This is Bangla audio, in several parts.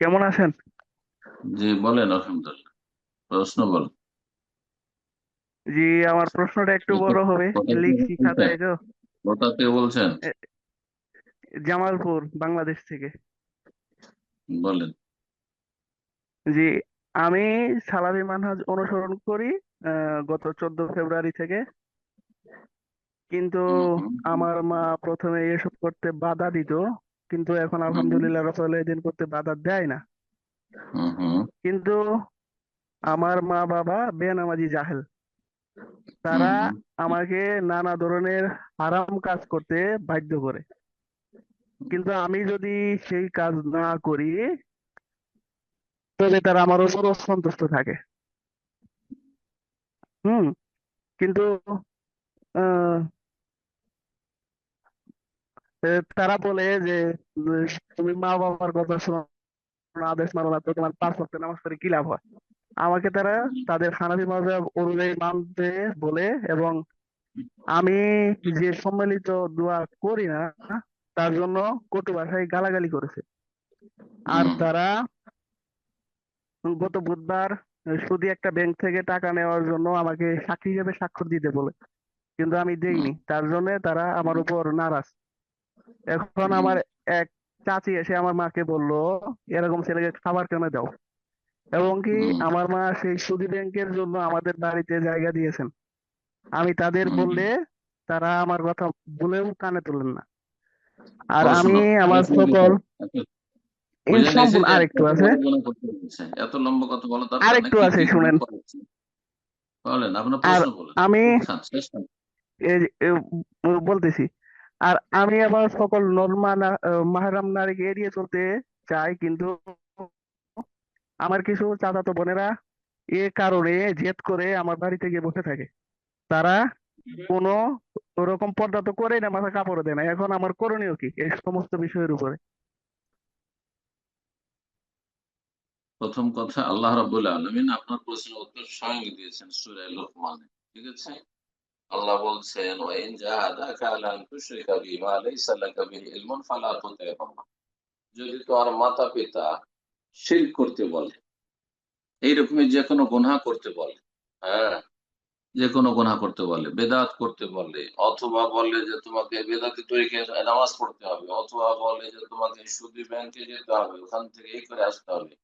কেমন আছেন? জি বলেন আলহামদুলিল্লাহ। প্রশ্ন বলেন জি আমার প্রশ্নটা একটু বড় হবে। লিখছি খাতায় গো কোথা থেকে বলছেন? জামালপুর বাংলাদেশ থেকে। বলেন। জি আমি সালাফি মানহাজ অনুসরণ করি গত চোদ্দ ফেব্রুয়ারি থেকে। কিন্তু আমার মা প্রথমে এসব করতে বাধা দিত কিন্তু এখন আলহামদুলিল্লাহ রসুল দিন করতে বাধা দেয় না। কিন্তু আমার মা বাবা বেনামাজি জাহেল। তারা আমাকে নানা ধরনের হারাম কাজ করতে বাধ্য করে। কিন্তু আমি যদি সেই কাজ না করি তবে তারা আমার উপর অসন্তুষ্ট থাকে। হুম কিন্তু আহ, তারা বলে যে তুমি মা বাবার কথা শোনো আদেশ মানো না তো তোমার পাঁচ ওয়াক্ত নামাজ পড়ে কি লাভ হয়? আমাকে তারা তাদের হানাফি মাযহাব অনুযায়ী মানতে বলে এবং আমি যে সম্মিলিত দোয়া করি না তার জন্য কটু ভাষায় গালাগালি করেছে। আর তারা গত বুধবার সুদি একটা ব্যাংক থেকে টাকা নেওয়ার জন্য আমাকে সাক্ষী হিসেবে স্বাক্ষর দিতে বলে। কিন্তু আমি দেইনি। তার জন্য তারা আমার উপর নারাজ। এখন আমার এক চাচি এসে আমার মাকে বলল এরকম ছেলেকে খাবার কেন দাও? এবং কি আমার মা সেই সুদি ব্যাংকের জন্য আমাদের বাড়িতে জায়গা দিয়েছেন। আমি তাদের বললে তারা আমার কথা বলেও কানে তোলেন না। আর আমি আমার সকল যে আরেকটু আছে। এত লম্বা কথা বলো তার আরেকটু আছে শুনেন। বলেন আপনার আর প্রশ্ন বলেন। আমি ব- বলতেছি। আর আমি আবার সকল নর্মা মাহরাম নারীকে এড়িয়ে চলতে চাই, কিন্তু আমার কিছু চাচাতো বোনেরা এ কারণে জেদ করে আমার বাড়িতে গিয়ে বসে থাকে। তারা কোনো ওরকম পর্দা তো করেই না মাথা কাপড় দেয় না। এখন আমার করণীয় কি? এই সমস্ত বিষয়ের উপরে। প্রথম কথা, আল্লাহ রাব্বুল আলামিন আপনার প্রশ্নের উত্তর স্বয়ং দিয়েছেন সূরা লোকমানে। ঠিক আছে? আল্লাহ বলছেন, ওয়াইন জাহাদাকা আলা তুশরিকা বিমা লাইসা লাকা বিহি ইলমুন ফালা তুতিহুমা। যদি তোমার মাতা পিতা শিরক করতে বলে, এইরকমই যে কোনো গুনাহ করতে বলে হ্যাঁ যে কোনো গুনাহ করতে বলে, বেদাত করতে বলে, অথবা বলে যে তোমাকে বেদাতি তরিকে নামাজ পড়তে হবে, অথবা বলে যে তোমাকে সুদী ব্যাংকে যেতে হবে, ওখান থেকে এই করে আসতে হবে।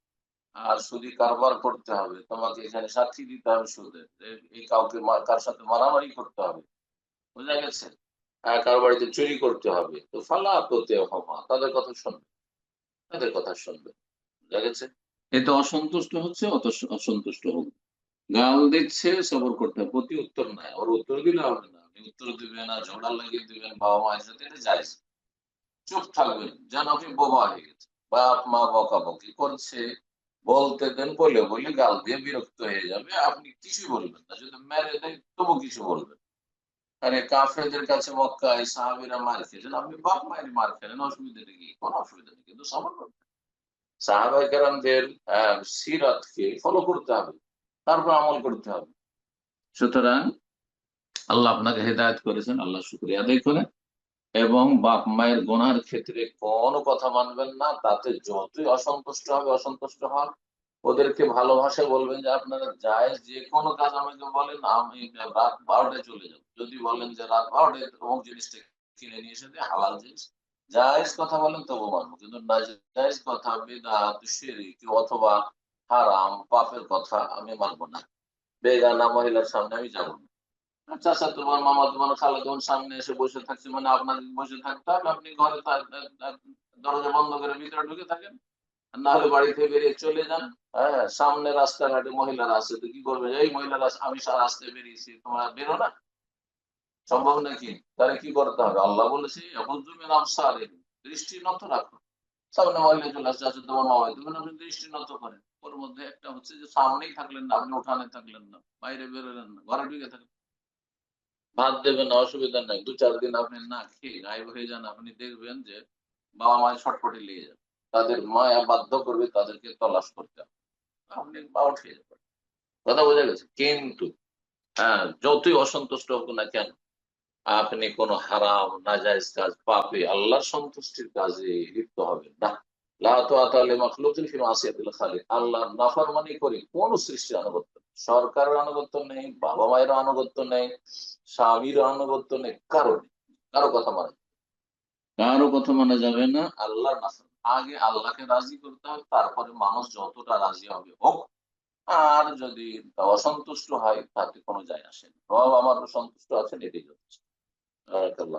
আর সুদি কারবার করতে হবে। তোমাকে এখানে সাক্ষী দিতে হবে সুদের এই কাউকে কার সাথে মারামারি করতে হবে। বুঝা গেছে? হ্যাঁ কারও বাড়িতে চুরি করতে হবে। তো ফালা করতে হমা তাদের কথা শুনবে। তাদের কথা শুনবে। বুঝা গেছে? এতে অসন্তুষ্ট হচ্ছে অত অসন্তুষ্ট হোক গাল দিচ্ছে, সবর করতে হবে। প্রতি উত্তর নাই। ওর উত্তর দিলে হবে না। আপনি উত্তর দিবেন না ঝগড়া লাগিয়ে দিবেন, বাবা মায়ের সাথে এটা যায় চুপ থাকবেন। যেন আপনি বোবা হয়ে গেছে বাপ, মা বকাবকি করছে। বলতে দেন বলে বলে গাল দিয়ে বিরক্ত হয়ে যাবে। আপনি কিছুই বলবেন না যদি মেরে দেয় তবু কিছু বলবেন। আরে কাফেরদের কাছে মক্কায় সাহাবিরা মার খেয়েছেন আপনি বাপ মায়ের মার খেলেন, অসুবিধা নেই কোনো অসুবিধা নেই, কিন্তু করবেন সাহাবাই কেরামদের সিরাতকে ফলো করতে হবে, তারপর আমল করতে হবে। সুতরাং আল্লাহ আপনাকে হেদায়ত করেছেন, আল্লাহ শুক্রিয়া আদায় করেন। এবং বাপ মায়ের গোনার ক্ষেত্রে কোনো কথা মানবেন না, তাতে যতই অসন্তুষ্ট হবে, অসন্তুষ্ট হন। ওদেরকে ভালোভাষায় বলবেন যে, আপনারা যায় যে কোনো কাজ আমাকে বলেন, আমি রাত বারোটায় চলে যাব। যদি বলেন যে, রাত বারোটায় অমুক জিনিসটা কিনে নিয়ে এসে হালাল জিনিস। জায়েজ কথা বলেন তবু মানবো। কিন্তু না, জায়েজ কথা বেদাত অথবা হারাম, পাপের কথা আমি মানবো না। বেগানা মহিলার সামনে আমি যাব না। চাচা তোমার মামা তোমার খালা তোমার সামনে এসে বসে থাকছে মানে বসে থাকতে হবে, আপনি ঘরে দরজা বন্ধ করে ভিতরে ঢুকে থাকেন। না হলে বাড়ি থেকে বেরিয়ে চলে যান। হ্যাঁ সামনে রাস্তাঘাটে মহিলারা আছে, তো কি করবে? এই মহিলারা, আমি বেরিয়েছি, তোমরা বেরো না। সম্ভব নাকি? তাহলে কি করতে হবে? আল্লাহ বলেছে দৃষ্টি নত রাখো। সামনে মহিলা চলে আসছে আছে তোমার মামা, তুমি আপনি দৃষ্টি নত করেন ওর মধ্যে একটা হচ্ছে যে সামনেই থাকলেন না, আপনি উঠানে থাকলেন না, বাইরে বেরোলেন না, ঘরে ঢুকে থাকলেন ভাত দেবেন, অসুবিধা নাই। দু চার দিন আপনি না খেয়ে গায়েব হয়ে যান, আপনি দেখবেন যে বাবা মায়ের ছটপটে লেগে যাবে। তাদের মায়া বাধ্য করবে, তাদেরকে তলাশ করতে আপনি আউট হয়ে যাবেন। কথা বোঝা গেছে? কিন্তু হ্যাঁ যতই অসন্তুষ্ট হোক না কেন, আপনি কোন হারাম নাজাইজ কাজ, পাপে আল্লাহর সন্তুষ্টির কাজে লিপ্ত হবেন না। আল্লাহর কোন সৃষ্টির আনুগত্য সরকারের আনুগত্য নেই, বাবা মায়ের আনুগত্য নেই, স্বামীর আনুগত্য নেই, কারও কথা মানে কারও কথা মানা যাবে না, আল্লাহর নাফর আগে আল্লাহকে রাজি করতে হবে, তারপরে মানুষ যতটা রাজি হবে হোক। আর যদি অসন্তুষ্ট হয়, তাতে কোনো যায় আসে রব আমার সন্তুষ্ট আছেন, এটাই যথেষ্ট।